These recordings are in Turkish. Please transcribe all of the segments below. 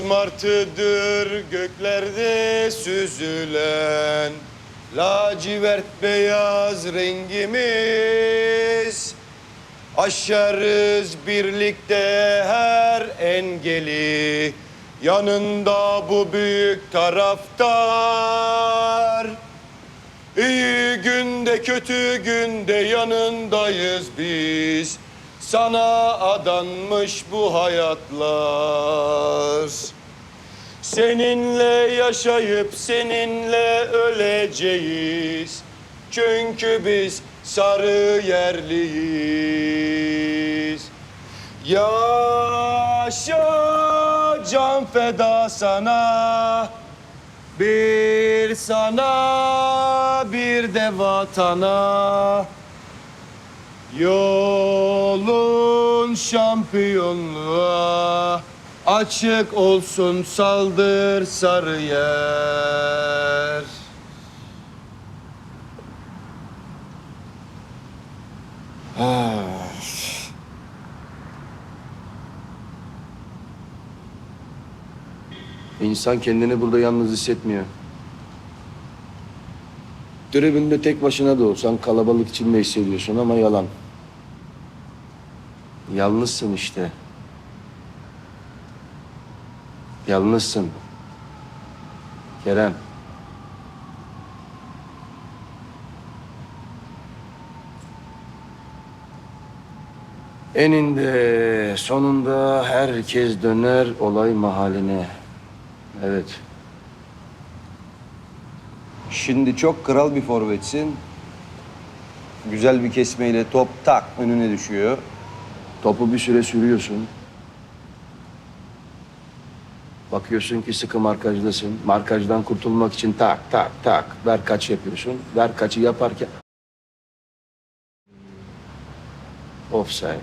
martıdır göklerde süzülen Lacivert beyaz rengimiz. Aşarız birlikte her engeli Yanında bu büyük taraftar. İyi günde kötü günde yanındayız biz Sana adanmış bu hayatlar. Seninle yaşayıp seninle öleceğiz. Çünkü biz sarı yerliyiz. Yaşa can feda sana. Bir sana bir de vatana Yolun şampiyonluğa Açık olsun saldır sarı yer Ah. İnsan kendini burada yalnız hissetmiyor. Tribünde tek başına da olsan kalabalık içinde hissediyorsun ama yalan. Yalnızsın işte. Yalnızsın. Kerem. Eninde sonunda herkes döner olay mahaline. Evet. Şimdi çok kral bir forvetsin. Güzel bir kesmeyle top tak önüne düşüyor. Topu bir süre sürüyorsun. Bakıyorsun ki sıkı markajdasın. Markajdan kurtulmak için tak tak tak ver kaç yapıyorsun. Ver kaçı yaparken offside.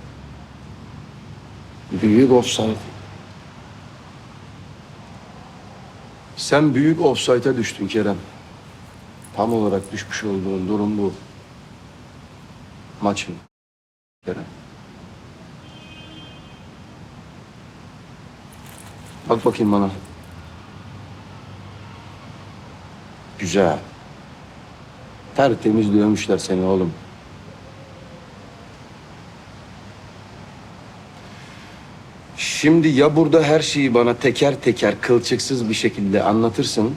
Büyük offside. Sen büyük offside'a düştün Kerem. Tam olarak düşmüş olduğun durum bu. Maçın. Kerem. Bak bakayım bana. Güzel. Tertemiz dövmüşler seni oğlum. Şimdi ya burada her şeyi bana teker teker kılçıksız bir şekilde anlatırsın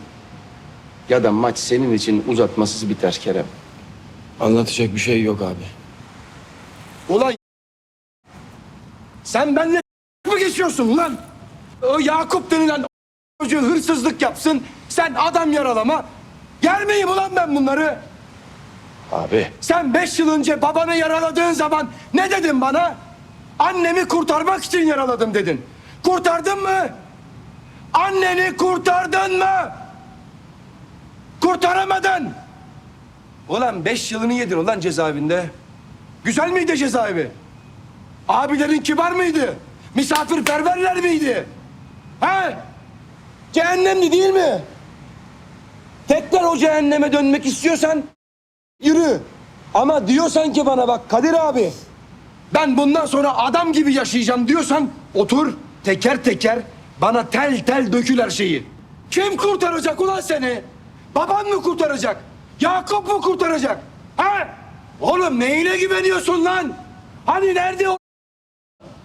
ya da maç senin için uzatmasız biter Kerem. Anlatacak bir şey yok abi. Ulan sen benimle mı geçiyorsun lan? O Yakup denilen çocuğu hırsızlık yapsın. Sen adam yaralama. Yer miyim ulan ben bunları? Abi. Sen beş yıl önce babanı yaraladığın zaman ne dedin bana? Annemi kurtarmak için yaraladım dedin. Kurtardın mı? Anneni kurtardın mı? Kurtaramadın. Ulan beş yılını yedin ulan cezaevinde. Güzel miydi cezaevi? Abilerin kibar mıydı? Misafirperverler miydi? He? Cehennemdi değil mi? Tekrar o cehenneme dönmek istiyorsan Yürü. Ama diyorsan ki bana bak Kadir abi. Ben bundan sonra adam gibi yaşayacağım diyorsan otur teker teker bana tel tel dökül her şeyi. Kim kurtaracak ulan seni? Baban mı kurtaracak? Yakup mu kurtaracak? Ha? Oğlum neyine güveniyorsun lan? Hani nerede o?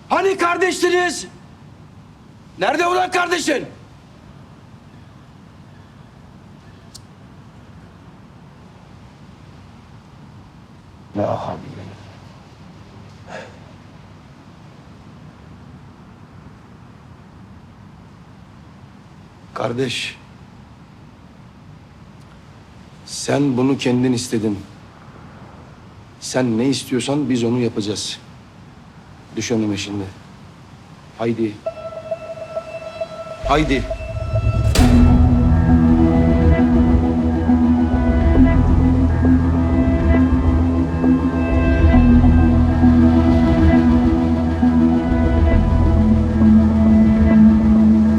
Hani kardeşsiniz? Nerede ulan kardeşin? Ne abi. Kardeş. Sen bunu kendin istedin. Sen ne istiyorsan biz onu yapacağız. Düş önüme şimdi. Haydi. Haydi.